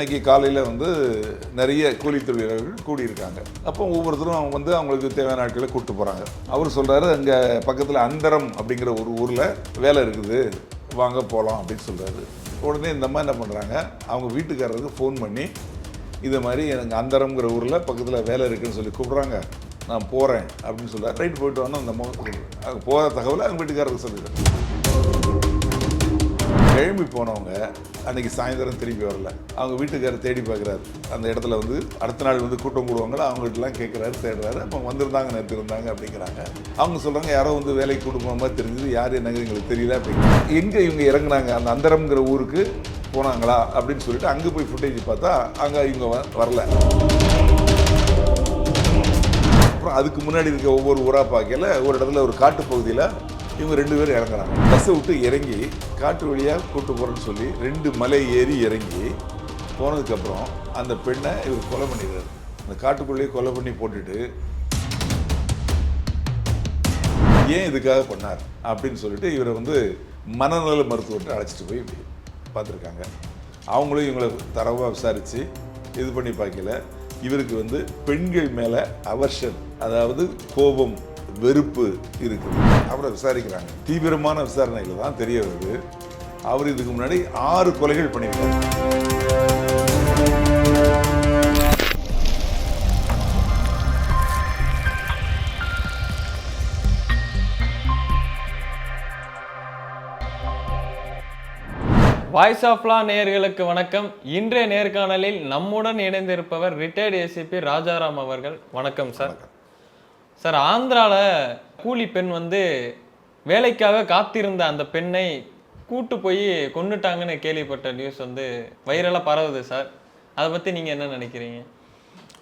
இன்னைக்கு காலையில் வந்து நிறைய கூலி தொழிலாளர்கள் கூடியிருக்காங்க. அப்போ ஒவ்வொருத்தரும் அவங்க வந்து அவங்களுக்கு தேவையான ஆட்களை கூப்பிட்டு போகிறாங்க அவர் சொல்கிறாரு அங்கே பக்கத்தில் அந்தரம் அப்படிங்கிற ஒரு ஊரில் வேலை இருக்குது. வாங்க போகலாம் அப்படின்னு சொல்கிறாரு உடனே இந்த அம்மா என்ன பண்ணுறாங்க அவங்க வீட்டுக்காரருக்கு ஃபோன் பண்ணி இது மாதிரி எனக்கு அந்தரம்ங்கிற ஊரில் பக்கத்தில் வேலை இருக்குதுன்னு சொல்லி கூப்பிட்றாங்க. நான் போகிறேன் அப்படின்னு சொல்கிறார் ரைட் போயிட்டு வாங்க அந்த அம்மா போகிற தகவலை அவங்க வீட்டுக்காரருக்கு சொல்லிடுறேன் கிளம்பி போனவங்க அன்றைக்கி சாயந்தரம் திரும்பி வரல. அவங்க வீட்டுக்காரர் தேடி பார்க்குறாரு. அந்த இடத்துல வந்து அடுத்த நாள் வந்து கூட்டம் கூடுவாங்களோ அவங்கள்ட்டலாம் கேட்குறாரு தேடுறாரு. அப்போ வந்திருந்தாங்க நேற்று இருந்தாங்க அப்படிங்கிறாங்க. அவங்க சொல்கிறாங்க யாரோ வந்து வேலைக்கு கூட்டு மாதிரி தெரிஞ்சது யார் என்னங்க எங்களுக்கு தெரியல அப்படிங்கிறாங்க. எங்கே இவங்க இறங்குனாங்க? அந்த அந்தரம்ங்கிற ஊருக்கு போனாங்களா? அப்படின்னு சொல்லிட்டு அங்கே போய் ஃபுட்டேஜ் பார்த்தா அங்கே இவங்க வரல. அப்புறம் அதுக்கு முன்னாடி இருக்க ஒவ்வொரு ஊராக பார்க்கல ஒரு இடத்துல ஒரு காட்டு பகுதியில் இவங்க ரெண்டு பேரும் இறங்குறாங்க. பஸ்ஸை விட்டு இறங்கி காட்டு வழியாக கூட்டு போகிறேன்னு சொல்லி ரெண்டு மலை ஏறி இறங்கி போனதுக்கப்புறம் அந்த பெண்ணை இவர் கொலை பண்ணிடுறாரு. அந்த காட்டுக்குள்ளேயே கொலை பண்ணி போட்டுட்டு ஏன் இதுக்காக பண்ணார் அப்படின்னு சொல்லிட்டு இவரை வந்து மனநல மருத்துவர்கிட்ட அழைச்சிட்டு போய் இப்படி பார்த்துருக்காங்க. அவங்களும் இவங்களை தரவாக விசாரித்து இது பண்ணி பார்க்கல. இவருக்கு வந்து பெண்கள் மேலே அவர்ஷன் அதாவது கோபம் வெறுப்பு இருக்குது அவரை விசாரிக்கிறாங்க. தீவிரமான விசாரணையில் தான் தெரிய வருது. அவர் இதுக்கு முன்னாடி ஆறு கொலைகள் பண்ணியிருக்காரு. வாய்ஸ் ஆஃப் லா நேயர்களுக்கு வணக்கம். இன்றைய நேர்காணலில் நம்முடன் இணைந்திருப்பவர் ரிட்டையர்டு ஏசிபி ராஜாராம் அவர்கள். வணக்கம் சார் சார் ஆந்திராவில் கூலி பெண் வந்து வேலைக்காக காத்திருந்த அந்த பெண்ணை கூட்டு போய் கொண்டுட்டாங்கன்னு கேள்விப்பட்ட நியூஸ் வந்து வைரலாக பரவுது சார். அதை பற்றி நீங்கள் என்ன நினைக்கிறீங்க?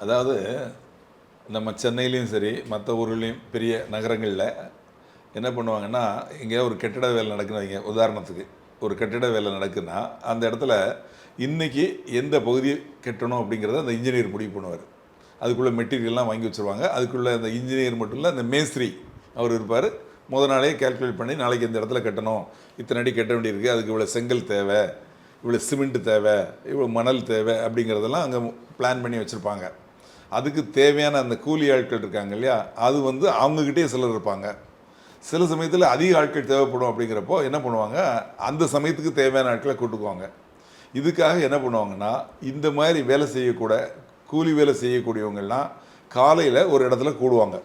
அதாவது நம்ம சென்னையிலையும் சரி மற்ற ஊர்களையும் பெரிய நகரங்களில் என்ன பண்ணுவாங்கன்னா இங்கே ஒரு கட்டிட வேலை நடக்குதுங்க உதாரணத்துக்கு. ஒரு கட்டிட வேலை நடக்குதுன்னா அந்த இடத்துல இன்றைக்கி எந்த பகுதியை கட்டணும் அப்படிங்கிறத அந்த இன்ஜினியர் முடிவு பண்ணுவார். அதுக்குள்ளே மெட்டீரியல்லாம் வாங்கி வச்சுருவாங்க. அதுக்குள்ளே அந்த இன்ஜினியர் மட்டும் இல்லை அந்த மேஸ்திரி அவர் இருப்பார். முத நாளே கால்குலேட் பண்ணி நாளைக்கு இந்த இடத்துல கட்டணும். இத்தனை அடி கட்ட வேண்டியிருக்கு. அதுக்கு இவ்வளோ செங்கல் தேவை இவ்வளோ சிமெண்ட் தேவை இவ்வளோ மணல் தேவை அப்படிங்கிறதெல்லாம் அங்கே பிளான் பண்ணி வச்சுருப்பாங்க. அதுக்கு தேவையான அந்த கூலி ஆட்கள் இருக்காங்க இல்லையா அது வந்து அவங்கக்கிட்டே சிலர் இருப்பாங்க. சில சமயத்தில் அதிக ஆட்கள் தேவைப்படும் அப்படிங்கிறப்போ என்ன பண்ணுவாங்க அந்த சமயத்துக்கு தேவையான ஆட்களை கூட்டுக்குவாங்க. இதுக்காக என்ன பண்ணுவாங்கன்னா இந்த மாதிரி வேலை செய்யக்கூட கூலி வேலை செய்யக்கூடியவங்கெல்லாம் காலையில் ஒரு இடத்துல கூடுவாங்க.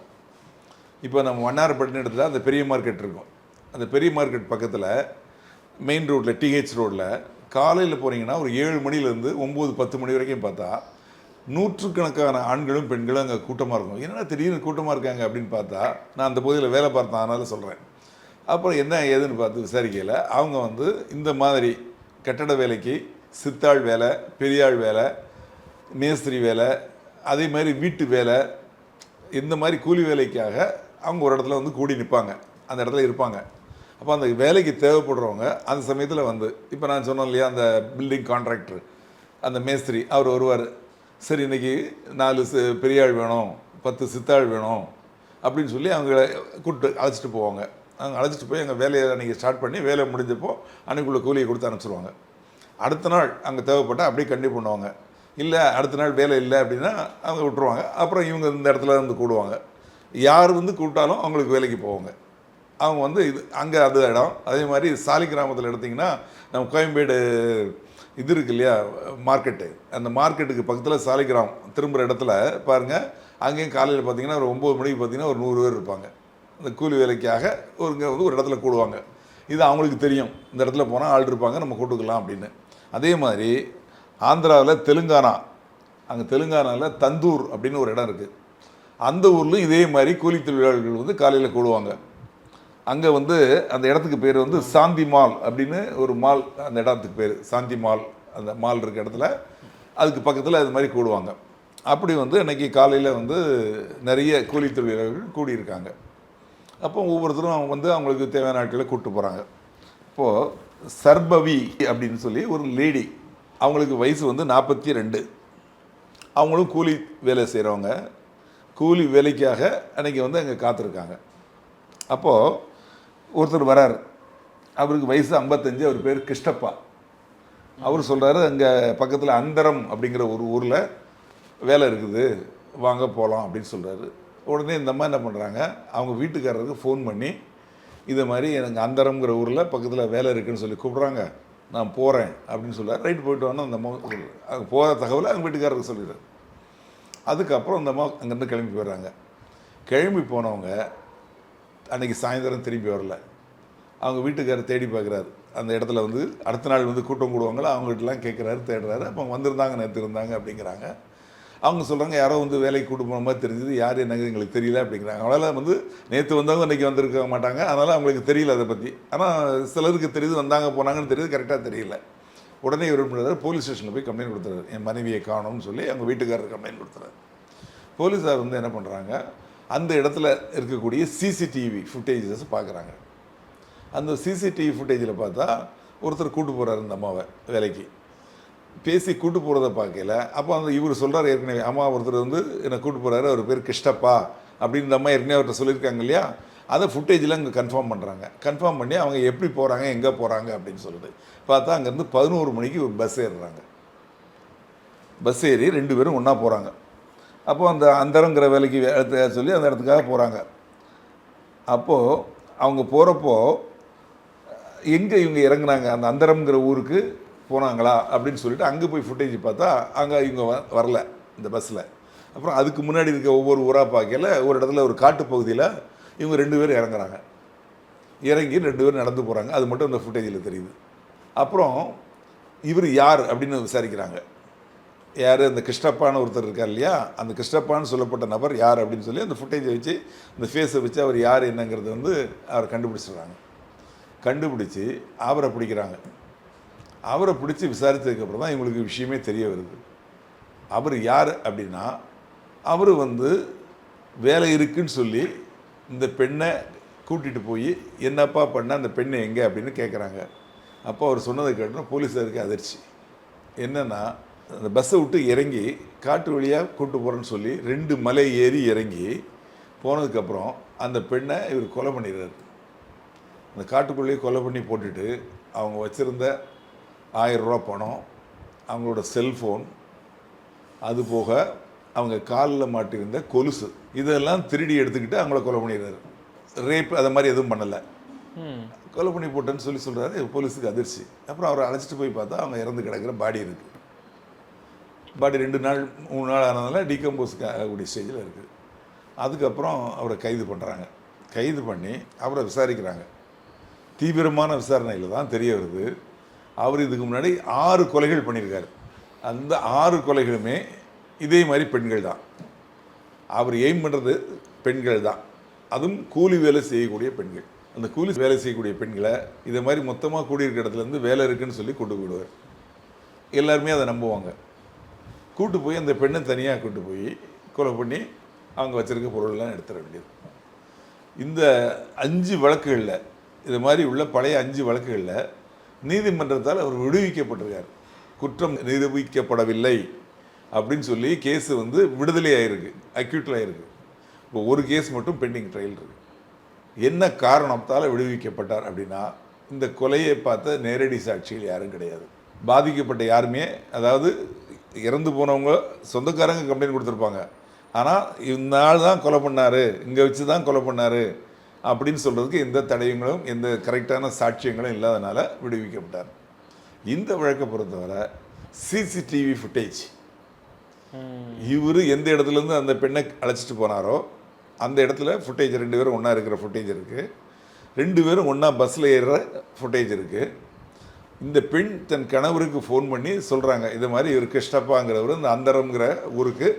இப்போ நம்ம வண்ணாரப்பட்டினம் இடத்துல அந்த பெரிய மார்க்கெட் இருக்கும். அந்த பெரிய மார்க்கெட் பக்கத்தில் மெயின் ரோட்டில் டிஹெச் ரோட்டில் காலையில் போனீங்கன்னா ஒரு ஏழு மணிலேருந்து ஒம்பது பத்து மணி வரைக்கும் பார்த்தா நூற்றுக்கணக்கான ஆண்களும் பெண்களும் அங்கே கூட்டமாக இருக்கும். என்னென்னா திடீர்னு கூட்டமாக இருக்காங்க அப்படின்னு பார்த்தா நான் அந்த பகுதியில் வேலை பார்த்தேன் அதனால் சொல்கிறேன் அப்புறம் என்ன ஏதுன்னு பார்த்து விசாரிக்கையில் அவங்க வந்து இந்த மாதிரி கட்டட வேலைக்கு சித்தாள் வேலை பெரியாள் வேலை மேஸ்திரி வேலை அதே மாதிரி வீட்டு வேலை இந்த மாதிரி கூலி வேலைக்காக அவங்க ஒரு இடத்துல வந்து கூடி நிற்பாங்க. அந்த இடத்துல இருப்பாங்க. அப்போ அந்த வேலைக்கு தேவைப்படுறவங்க அந்த சமயத்தில் வந்து இப்போ நான் சொன்னேன் இல்லையா அந்த பில்டிங் கான்ட்ராக்டர் அந்த மேஸ்திரி அவர் வருவார். சரி இன்னைக்கு நாலு சி பெரியாள் வேணும் பத்து சித்தாள் வேணும் அப்படின்னு சொல்லி அவங்கள கூப்பிட்டு அழைச்சிட்டு போவாங்க. அவங்க அழைச்சிட்டு போய் எங்கள் வேலையை அன்றைக்கி ஸ்டார்ட் பண்ணி வேலை முடிஞ்சப்போ அன்னைக்குள்ள கூலியை கொடுத்து அனுப்பிச்சிருவாங்க. அடுத்த நாள் அங்கே தேவைப்பட்டால் அப்படியே கண்டிப்பாக பண்ணுவாங்க. இல்லை அடுத்த நாள் வேலை இல்லை அப்படின்னா அவங்க விட்டுருவாங்க. அப்புறம் இவங்க இந்த இடத்துல இருந்து கூடுவாங்க. யார் வந்து கூப்பிட்டாலும் அவங்களுக்கு வேலைக்கு போவாங்க. அவங்க வந்து இது அங்கே அது இடம். அதே மாதிரி சாலி கிராமத்தில் எடுத்திங்கன்னா நம்ம கோயம்பேடு இது இருக்கு இல்லையா மார்க்கெட்டு. அந்த மார்க்கெட்டுக்கு பக்கத்தில் சாலிகிராம் திரும்புகிற இடத்துல பாருங்கள் அங்கேயும் காலையில் பார்த்தீங்கன்னா ஒரு ஒம்பது மணிக்கு பார்த்தீங்கன்னா ஒரு நூறு பேர் இருப்பாங்க. அந்த கூலி வேலைக்காக ஒரு இங்கே வந்து ஒரு இடத்துல கூடுவாங்க. இது அவங்களுக்கு தெரியும். இந்த இடத்துல போனால் ஆள் இருப்பாங்க நம்ம கூட்டுக்கலாம் அப்படின்னு. அதே மாதிரி ஆந்திராவில் தெலுங்கானா. அங்கே தெலுங்கானாவில் தந்தூர் அப்படின்னு ஒரு இடம் இருக்குது அந்த ஊரில் இதே மாதிரி கூலி தொழிலாளர்கள் வந்து காலையில் கூடுவாங்க. அங்கே வந்து அந்த இடத்துக்கு பேர் வந்து சாந்தி மால் அப்படின்னு ஒரு மால் அந்த இடத்துக்கு பேர். சாந்தி மால் அந்த மால் இருக்க இடத்துல. அதுக்கு பக்கத்தில் அது மாதிரி கூடுவாங்க. அப்படி வந்து இன்றைக்கி காலையில் வந்து நிறைய கூலி தொழிலாளர்கள் கூடியிருக்காங்க. அப்போ ஒவ்வொருத்தரும் அவங்க வந்து அவங்களுக்கு தேவையான ஆட்களை கூப்பிட்டு போகிறாங்க இப்போது சர்பவி அப்படின்னு சொல்லி ஒரு லேடி அவங்களுக்கு வயசு வந்து நாற்பத்தி ரெண்டு. அவங்களும் கூலி வேலை செய்கிறவங்க கூலி வேலைக்காக அன்றைக்கி வந்து அங்கே காத்திருக்காங்க. அப்போது ஒருத்தர் வரார். அவருக்கு வயசு ஐம்பத்தஞ்சு அவர் பேர் கிருஷ்ணப்பா. அவர் சொல்கிறாரு அங்கே பக்கத்தில் அந்தரம் அப்படிங்கிற ஒரு ஊரில் வேலை இருக்குது. வாங்க போகலாம் அப்படின்னு சொல்கிறாரு உடனே இந்த அம்மா என்ன பண்ணுறாங்க அவங்க வீட்டுக்காரருக்கு ஃபோன் பண்ணி இது மாதிரி எனக்கு அந்தரம்ங்கிற ஊரில் பக்கத்தில் வேலை இருக்குதுன்னு சொல்லி கூப்பிட்றாங்க. நான் போகிறேன் அப்படின்னு சொல்லுவார் ரைட் போயிட்டு வாங்க அந்த அம்மா அங்கே போகிற தகவலை அவங்க வீட்டுக்காரருக்கு சொல்லிடுறாரு. அதுக்கப்புறம் அந்த அம்மா அங்கேருந்து கிளம்பி போயிடுறாங்க. கிளம்பி போனவங்க அன்னைக்கு சாயந்தரம் திரும்பி வரல. அவங்க வீட்டுக்காரர் தேடி பார்க்குறாரு. அந்த இடத்துல வந்து அடுத்த நாள் வந்து கூட்டம் கூடுவாங்களா? அவங்ககிட்டலாம் கேட்குறாரு தேடுறாரு. அப்போ அவங்க வந்திருந்தாங்க நேற்று இருந்தாங்க அப்படிங்கிறாங்க. அவங்க சொல்கிறாங்க யாரோ வந்து வேலைக்கு கூட்டு போன மாதிரி தெரிஞ்சுது யார் என்னங்க எங்களுக்கு தெரியல அப்படிங்கிறாங்க. அவங்களால வந்து நேற்று வந்தவங்க இன்றைக்கி வந்திருக்க மாட்டாங்க. அதனால் அவங்களுக்கு தெரியல அதை பற்றி ஆனால் சிலருக்கு தெரியுது வந்தாங்க போனாங்கன்னு தெரியுது கரெக்டாக தெரியல. உடனே இவர் பண்ணுறாரு போலீஸ் ஸ்டேஷனில் போய் கம்ப்ளைண்ட் கொடுத்துறாரு. என் மனைவியை காணோம்னு சொல்லி அவங்க வீட்டுக்காரர் கம்ப்ளைண்ட் கொடுத்துறாரு. போலீஸார் வந்து என்ன பண்ணுறாங்க அந்த இடத்துல இருக்கக்கூடிய சிசிடிவி ஃபுட்டேஜஸ் பார்க்குறாங்க அந்த சிசிடிவி ஃபுட்டேஜில் பார்த்தா ஒருத்தர் கூட்டு போகிறாரு இந்த அம்மாவை வேலைக்கு. பேசி கூட்டு போகிறத பார்க்கல. அப்போ அந்த இவர் சொல்கிறார் ஏற்கனவே அம்மா ஒருத்தர் வந்து என்னை கூட்டு போகிறாரு அவர் பேர் கிருஷ்ணப்பா அப்படின்னு அம்மா ஏற்கனவே அவர்கிட்ட சொல்லியிருக்காங்க இல்லையா? அதை ஃபுட்டேஜில் அங்கே கன்ஃபார்ம் பண்ணுறாங்க கன்ஃபார்ம் பண்ணி அவங்க எப்படி போகிறாங்க எங்கே போகிறாங்க அப்படின்னு சொல்லிட்டு பார்த்தா அங்கேருந்து பதினோரு மணிக்கு ஒரு பஸ் ஏறுறாங்க. பஸ் ஏறி ரெண்டு பேரும் ஒன்றா போகிறாங்க அப்போ அந்த அந்தரங்கிற வேலைக்கு வே- சொல்லி அந்த இடத்துக்காக போகிறாங்க அப்போது அவங்க போகிறப்போ எங்கே இவங்க இறங்குனாங்க? அந்த அந்தரம்ங்கிற ஊருக்கு போனாங்களா அப்படின்னு சொல்லிட்டு அங்கே போய் ஃபுட்டேஜ் பார்த்தா அங்கே இவங்க வ- வரல இந்த பஸ்ஸில் அப்புறம் அதுக்கு முன்னாடி இருக்க ஒவ்வொரு ஊராக பார்க்கல ஒரு இடத்துல ஒரு காட்டு பகுதியில் இவங்க ரெண்டு பேரும் இறங்குறாங்க. இறங்கி ரெண்டு பேரும் நடந்து போகிறாங்க அது மட்டும் இந்த ஃபுட்டேஜில் தெரியுது. அப்புறம் இவர் யார் அப்படின்னு விசாரிக்கிறாங்க. யார்? அந்த கிருஷ்ணப்பான்னு ஒருத்தர் இருக்கார் இல்லையா? அந்த கிருஷ்ணப்பான்னு சொல்லப்பட்ட நபர் யார் அப்படின்னு சொல்லி அந்த ஃபுட்டேஜை வச்சு அந்த ஃபேஸை வச்சு அவர் யார் என்னங்கிறது வந்து அவரை கண்டுபிடிச்சிடுறாங்க. கண்டுபிடிச்சி அவரை பிடிக்கிறாங்க. அவரை பிடிச்சி விசாரித்ததுக்கப்புறம் தான் இவங்களுக்கு விஷயமே தெரிய வருது. அவர் யார் அப்படின்னா அவர் வந்து வேலை இருக்குன்னு சொல்லி இந்த பெண்ணை கூட்டிகிட்டு போய் என்னப்பா பண்ண? அந்த பெண்ணை எங்கே? அப்படின்னு கேட்குறாங்க அப்போ அவர் சொன்னதை கேட்டோம் போலீஸாருக்கு அதிர்ச்சி. என்னென்னா அந்த பஸ்ஸை விட்டு இறங்கி காட்டு வழியாக கூட்டு போகிறேன்னு சொல்லி ரெண்டு மலை ஏறி இறங்கி போனதுக்கப்புறம் அந்த பெண்ணை இவர் கொலை பண்ணிடுறாரு. அந்த காட்டுக்குள்ளேயே கொலை பண்ணி போட்டுட்டு அவங்க வச்சுருந்த ஆயிரம் ரூபா பணம் அவங்களோட செல்ஃபோன் அது போக அவங்க காலில் மாட்டியிருந்த கொலுசு இதெல்லாம் திருடி எடுத்துக்கிட்டு அவங்கள கொலை பண்ணிடுறாரு. ரேப் அதை மாதிரி எதுவும் பண்ணலை. கொலை பண்ணி போட்டேன்னு சொல்லி சொல்கிறாரு போலீஸுக்கு அதிர்ச்சி. அப்புறம் அவரை அழைச்சிட்டு போய் பார்த்தா அவங்க இறந்து கிடக்கிற பாடி இருக்குது பாடி ரெண்டு நாள் மூணு நாள் ஆனதுனால டீகம்போஸ் ஆகக்கூடிய ஸ்டேஜில் இருக்குது அதுக்கப்புறம் அவரை கைது பண்ணுறாங்க கைது பண்ணி அவரை விசாரிக்கிறாங்க. தீவிரமான விசாரணையில் தான் தெரிய வருது. அவர் இதுக்கு முன்னாடி ஆறு கொலைகள் பண்ணியிருக்காரு. அந்த ஆறு கொலைகளுமே இதே மாதிரி பெண்கள் தான். அவர் எய்ம் பண்ணுறது பெண்கள் தான். அதுவும் கூலி வேலை செய்யக்கூடிய பெண்கள். அந்த கூலி வேலை செய்யக்கூடிய பெண்களை இதை மாதிரி மொத்தமாக கூடியிருக்க இடத்துலேருந்து வேலை இருக்குன்னு சொல்லி கொண்டு போயிடுவார். எல்லாருமே அதை நம்புவாங்க. கூட்டு போய் அந்த பெண்ணை தனியாக கூட்டு போய் கொலை பண்ணி அவங்க வச்சுருக்க பொருளெல்லாம் எடுத்துட வேண்டியது. இந்த அஞ்சு வழக்குகளில் இது மாதிரி உள்ள பழைய அஞ்சு வழக்குகளில் நீதிமன்றத்தால் அவர் விடுவிக்கப்பட்டிருக்கார். குற்றம் நிரூபிக்கப்படவில்லை அப்படின்னு சொல்லி கேஸ் வந்து விடுதலை ஆயிருக்கு அக்யூட்டில் ஆயிருக்கு இப்போ ஒரு கேஸ் மட்டும் பெண்டிங் ட்ரையல் இருக்கு. என்ன காரணத்தால் விடுவிக்கப்பட்டார் அப்படின்னா இந்த கொலையை பார்த்த நேரடி சாட்சிகள் யாரும் கிடையாது. பாதிக்கப்பட்ட யாருமே அதாவது இறந்து போனவங்க சொந்தக்காரங்க கம்ப்ளைண்ட் கொடுத்துருப்பாங்க. ஆனால் இந்த ஆள் தான் கொலை பண்ணார் இங்கே வச்சு தான் கொலை பண்ணார். அப்படின்னு சொல்கிறதுக்கு எந்த தடயங்களும் எந்த கரெக்டான சாட்சியங்களும் இல்லாதனால விடுவிக்கப்பட்டார். இந்த வழக்கை பொறுத்தவரை சிசிடிவி ஃபுட்டேஜ் இவர் எந்த இடத்துலேருந்து அந்த பெண்ணை அழைச்சிட்டு போனாரோ அந்த இடத்துல ஃபுட்டேஜ் ரெண்டு பேரும் ஒன்றா இருக்கிற ஃபுட்டேஜ் இருக்குது ரெண்டு பேரும் ஒன்றா பஸ்ஸில் ஏறுற ஃபுட்டேஜ் இருக்குது இந்த பெண் தன் கணவருக்கு ஃபோன் பண்ணி சொல்கிறாங்க இது மாதிரி இவர் கிருஷ்ணப்பாங்கிறவர் இந்த அந்தரம்ங்கிற ஊருக்கு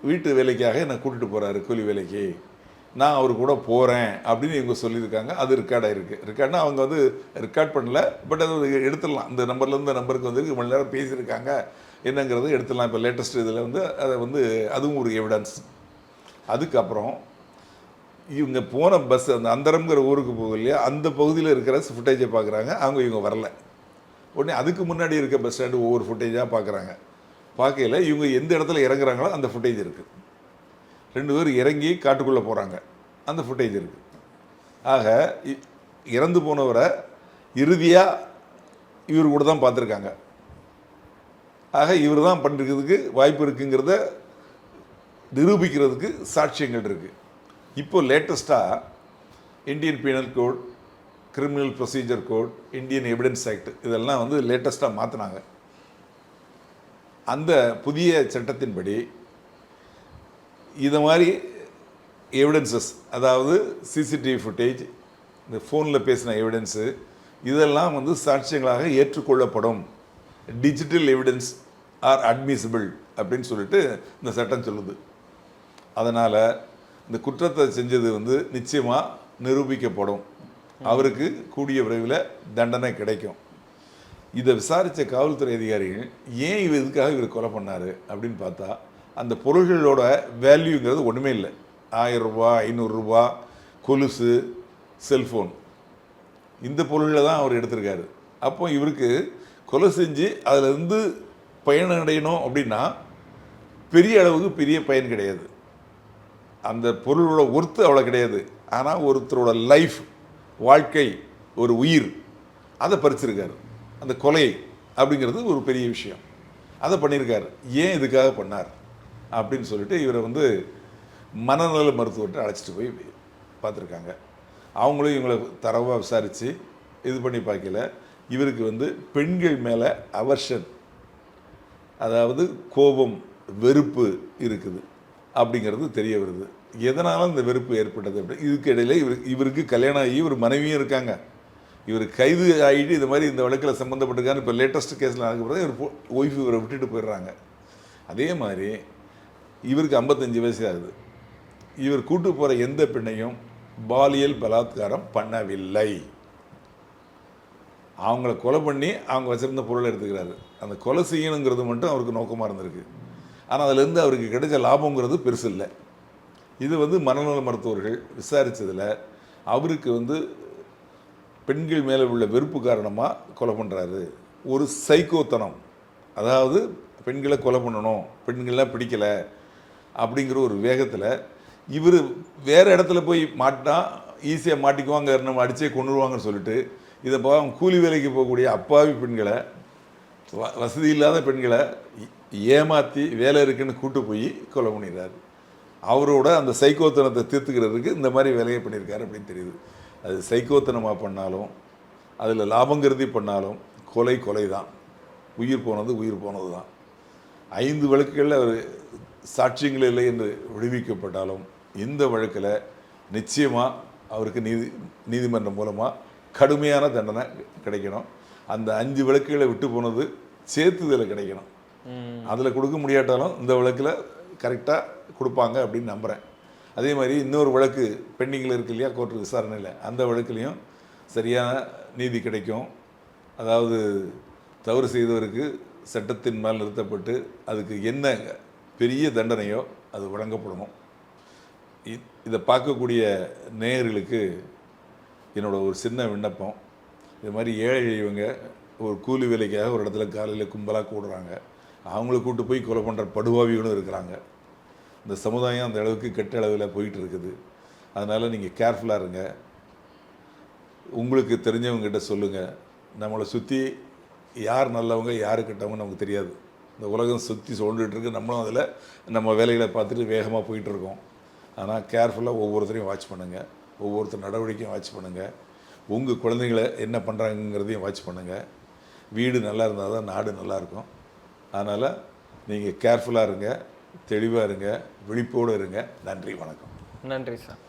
வீட்டு வேலைக்காக என்னை கூட்டிகிட்டு போகிறாரு கூலி வேலைக்கு. நான் அவர் கூட போகிறேன் அப்படின்னு இவங்க சொல்லியிருக்காங்க. அது ரெக்கார்டாக இருக்குது ரெக்கார்ட்னா அவங்க வந்து ரெக்கார்ட் பண்ணல பட் அது எடுத்துடலாம். இந்த நம்பர்லேருந்து இந்த நம்பருக்கு வந்து இவ்வளோ நேரம் பேசியிருக்காங்க. என்னங்கிறது எடுத்துடலாம். இப்போ லேட்டஸ்ட் இதில் வந்து அதை வந்து அதுவும் ஒரு எவிடன்ஸ் அதுக்கப்புறம் இவங்க போன பஸ் அந்த அந்தரம்ங்கிற ஊருக்கு போகும் இல்லையா? அந்த பகுதியில் இருக்கிற ஃபுட்டேஜை பார்க்குறாங்க அவங்க இவங்க வரல. உடனே அதுக்கு முன்னாடி இருக்க பஸ் ஸ்டாண்டு ஒவ்வொரு ஃபுட்டேஜாக பார்க்குறாங்க பார்க்கையில் இவங்க எந்த இடத்துல இறங்குறாங்களோ அந்த ஃபுட்டேஜ் இருக்குது ரெண்டு பேரும் இறங்கி காட்டுக்குள்ளே போகிறாங்க. அந்த ஃபுட்டேஜ் இருக்குது ஆக இ- இறந்து போனவரை இறுதியாக இவர் கூட தான் பார்த்துருக்காங்க. ஆக இவர் தான் பண்ணிருக்கிறதுக்கு வாய்ப்பு இருக்குங்கிறத நிரூபிக்கிறதுக்கு சாட்சியங்கள் இருக்குது இப்போ லேட்டஸ்ட்டாக Indian penal code criminal procedure code Indian evidence act இதெல்லாம் வந்து லேட்டஸ்ட்டாக மாற்றினாங்க அந்த புதிய சட்டத்தின்படி இதை மாதிரி எவிடன்சஸ் அதாவது சிசிடிவி ஃபுட்டேஜ் இந்த ஃபோனில் பேசின எவிடன்ஸு இதெல்லாம் வந்து சாட்சியங்களாக ஏற்றுக்கொள்ளப்படும். டிஜிட்டல் எவிடன்ஸ் ஆர் அட்மிசிபிள் அப்படின்னு சொல்லிட்டு இந்த சட்டம் சொல்லுது. அதனால் இந்த குற்றத்தை செஞ்சது வந்து நிச்சயமாக நிரூபிக்கப்படும். அவருக்கு கூடிய விரைவில் தண்டனை கிடைக்கும். இதை விசாரித்த காவல்துறை அதிகாரிகள் ஏன் இவர் இதுக்காக இவர் கொலை பண்ணார்? அப்படின்னு பார்த்தா அந்த பொருள்களோட வேல்யூங்கிறது ஒன்றுமே இல்லை. ஆயிரரூபா ஐநூறுரூபா கொலுசு செல்ஃபோன் இந்த பொருளில் தான் அவர் எடுத்திருக்காரு. அப்போ இவருக்கு கொலை செஞ்சு அதிலிருந்து பயனடையணும் அப்படின்னா பெரிய அளவுக்கு பெரிய பயன் கிடையாது. அந்த பொருளோட ஒர்த்து அவ்வளோ கிடையாது. ஆனால் ஒருத்தரோட லைஃப் வாழ்க்கை ஒரு உயிர் அதை பறிச்சிருக்காரு. அந்த கொலை அப்படிங்கிறது ஒரு பெரிய விஷயம். அதை பண்ணியிருக்காரு ஏன் இதுக்காக பண்ணார்? அப்படின்னு சொல்லிட்டு இவரை வந்து மனநல மருத்துவர்கிட்ட அழைச்சிட்டு போய் பார்த்துருக்காங்க. அவங்களும் இவங்களை தரவாக விசாரித்து இது பண்ணி பார்க்கல. இவருக்கு வந்து பெண்கள் மேலே அவர்ஷன் அதாவது கோபம் வெறுப்பு இருக்குது அப்படிங்கிறது தெரிய வருது. எதனால் இந்த வெறுப்பு ஏற்பட்டது அப்படி இதுக்கு இடையில இவர் இவருக்கு கல்யாணம் ஆகி ஒரு மனைவியும் இருக்காங்க. இவர் கைது ஆகிட்டு இது மாதிரி இந்த வழக்கில் சம்மந்தப்பட்டிருக்காரு இப்போ லேட்டஸ்ட் கேஸில் நடக்கப்படுறது இவர் ஒய்ஃப் இவரை விட்டுட்டு போயிடுறாங்க. அதே மாதிரி இவருக்கு ஐம்பத்தஞ்சு வயசு ஆகுது. இவர் கூட்டு போகிற எந்த பெண்ணையும் பாலியல் பலாத்காரம் பண்ணவில்லை. அவங்கள கொலை பண்ணி அவங்க வச்சுருந்த பொருளை எடுத்துக்கிறாரு. அந்த கொலை செய்யணுங்கிறது மட்டும் அவருக்கு நோக்கமாக இருந்திருக்கு. ஆனால் அதுலேருந்து அவருக்கு கிடைச்ச லாபங்கிறது பெருசு இல்லை. இது வந்து மனநல மருத்துவர்கள் விசாரித்ததில் அவருக்கு வந்து பெண்கள் மேலே உள்ள வெறுப்பு காரணமாக கொலை பண்ணுறாரு ஒரு சைக்கோத்தனம். அதாவது பெண்களை கொலை பண்ணணும். பெண்கள்லாம் பிடிக்கலை. அப்படிங்கிற ஒரு வேகத்தில் இவர் வேறு இடத்துல போய் மாட்டினா ஈஸியாக மாட்டிக்குவாங்க நம்ம அடித்தே கொண்டுருவாங்கன்னு சொல்லிட்டு இதை போக கூலி வேலைக்கு போகக்கூடிய அப்பாவி பெண்களை வ- வசதி இல்லாத பெண்களை ஏமாற்றி ஏமாத்தி வேலை இருக்குன்னு கூட்டு போய் கொலை பண்ணிடுறாரு. அவரோட அந்த சைக்கோத்தனத்தை தீர்த்துக்கிறதுக்கு இந்த மாதிரி வேலையை பண்ணியிருக்காரு அப்படின்னு தெரியுது. அது சைக்கோத்தனமாக பண்ணாலும் அதில் லாபங்கருதி பண்ணாலும் கொலை கொலை தான் உயிர் போனது உயிர் போனது தான் ஐந்து வழக்குகளில் அவர் சாட்சியங்கள் இல்லை என்று விடுவிக்கப்பட்டாலும் இந்த வழக்கில் நிச்சயமாக அவருக்கு நீதி நீதிமன்றம் மூலமாக கடுமையான தண்டனை கிடைக்கணும். அந்த அஞ்சு வழக்குகளை விட்டு போனது சேர்த்துதல் கிடைக்கணும். ம். அதில் கொடுக்க முடியாட்டாலும் இந்த வழக்கில் கரெக்டாக கொடுப்பாங்க அப்படின்னு நம்புகிறேன் அதே மாதிரி இன்னொரு வழக்கு பெண்டிங்கில் இருக்கு இல்லையா கோர்ட்டு விசாரணையில். அந்த வழக்குலையும் சரியான நீதி கிடைக்கும். அதாவது தவறு செய்தவருக்கு சட்டத்தின் மேல் நிறுத்தப்பட்டு அதுக்கு என்ன பெரிய தண்டனையோ அது வழங்கப்படணும் இ- இதை பார்க்கக்கூடிய நேயர்களுக்கு என்னோட ஒரு சின்ன விண்ணப்பம். இது மாதிரி ஏழை இவங்க ஒரு கூலி வேலைக்காக ஒரு இடத்துல காலையில் கும்பலாக கூடுறாங்க. அவங்கள கூட்டு போய் கொலை பண்ணுற படுபாவிகளும் இருக்கிறாங்க. இந்த சமுதாயம் அந்த அளவுக்கு கெட்ட அளவில் போயிட்டு இருக்குது. அதனால் நீங்கள் கேர்ஃபுல்லாக இருங்க. உங்களுக்கு தெரிஞ்சவங்ககிட்ட சொல்லுங்கள் நம்மளை சுற்றி யார் நல்லவங்க யார் கெட்டவங்க நமக்கு தெரியாது. இந்த உலகம் சுற்றி சொல்லிட்டு இருக்கு. நம்மளும் அதில் நம்ம வேலைகளை பார்த்துட்டு வேகமாக போயிட்டுருக்கோம் ஆனால் கேர்ஃபுல்லாக ஒவ்வொருத்தரையும் வாட்ச் பண்ணுங்கள் ஒவ்வொருத்தர் நடவடிக்கையும் வாட்ச் பண்ணுங்கள் உங்கள் குழந்தைங்கள என்ன பண்ணுறாங்கங்கிறதையும் வாட்ச் பண்ணுங்கள் வீடு நல்லா இருந்தால் தான் நாடு நல்லாயிருக்கும் அதனால் நீங்கள் கேர்ஃபுல்லாக இருங்க. தெளிவாக இருங்க. விழிப்போடு இருங்க. நன்றி வணக்கம். நன்றி சார்.